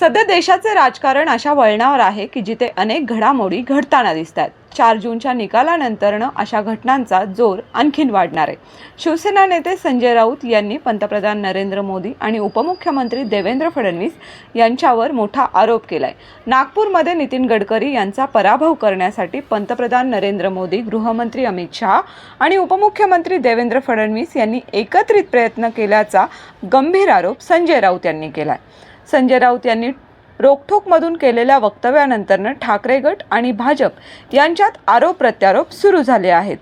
सध्या देशाचे राजकारण अशा वळणावर आहे की जिथे अनेक घडामोडी घडताना दिसतात चार जूनच्या निकालानंतरनं अशा घटनांचा जोर आणखीन वाढणार आहे. शिवसेना नेते संजय राऊत यांनी पंतप्रधान नरेंद्र मोदी आणि उपमुख्यमंत्री देवेंद्र फडणवीस यांच्यावर मोठा आरोप केलाय. नागपूरमध्ये नितीन गडकरी यांचा पराभव करण्यासाठी पंतप्रधान नरेंद्र मोदी गृहमंत्री अमित शहा आणि उपमुख्यमंत्री देवेंद्र फडणवीस यांनी एकत्रित प्रयत्न केल्याचा गंभीर आरोप संजय राऊत यांनी केलाय. संजय राऊत यांनी रोखठोकमधून केलेल्या वक्तव्यानंतरनं ठाकरे गट आणि भाजप यांच्यात आरोप प्रत्यारोप सुरू झाले आहेत.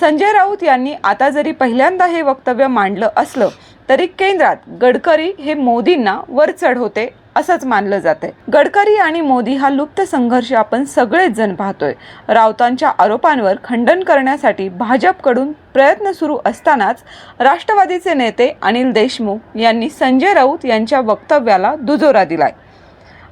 संजय राऊत यांनी आता जरी पहिल्यांदा हे वक्तव्य मांडलं असलं तरी केंद्रात गडकरी हे मोदींना वरचढ होते असंच मानलं जाते गडकरी आणि मोदी हा लुप्त संघर्ष आपण सगळेच जण पाहतोय. राऊतांच्या आरोपांवर खंडन करण्यासाठी भाजपकडून प्रयत्न सुरू असतानाच राष्ट्रवादीचे नेते अनिल देशमुख यांनी संजय राऊत यांच्या वक्तव्याला दुजोरा दिलाय.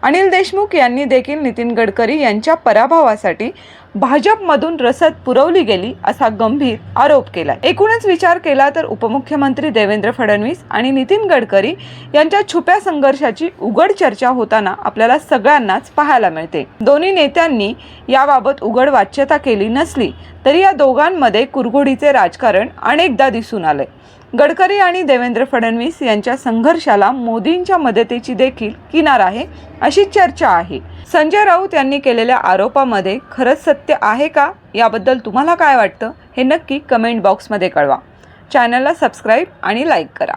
अनिल देशमुख यांनी देखील नितीन गडकरी यांच्या पराभवासाठी भाजपमधून रसद पुरवली गेली असा गंभीर आरोप केला एकूणच विचार केला तर उपमुख्यमंत्री देवेंद्र फडणवीस आणि नितीन गडकरी यांच्या छुप्या संघर्षाची उघड चर्चा होताना आपल्याला सगळ्यांनाच पाहायला मिळते. दोन्ही नेत्यांनी याबाबत उघड वाच्यता केली नसली तरी या दोघांमध्ये कुरघोडीचे राजकारण अनेकदा दिसून आले गडकरी आणि देवेंद्र फडणवीस यांच्या संघर्षाला मोदींच्या मदतीची देखील किनार आहे अशी चर्चा आहे. संजय राऊत यांनी केलेल्या आरोपामध्ये खरंच सत्य आहे का? याबद्दल तुम्हाला काय वाटतं? हे नक्की कमेंट बॉक्समध्ये कळवा. चॅनलला सबस्क्राईब आणि लाईक करा.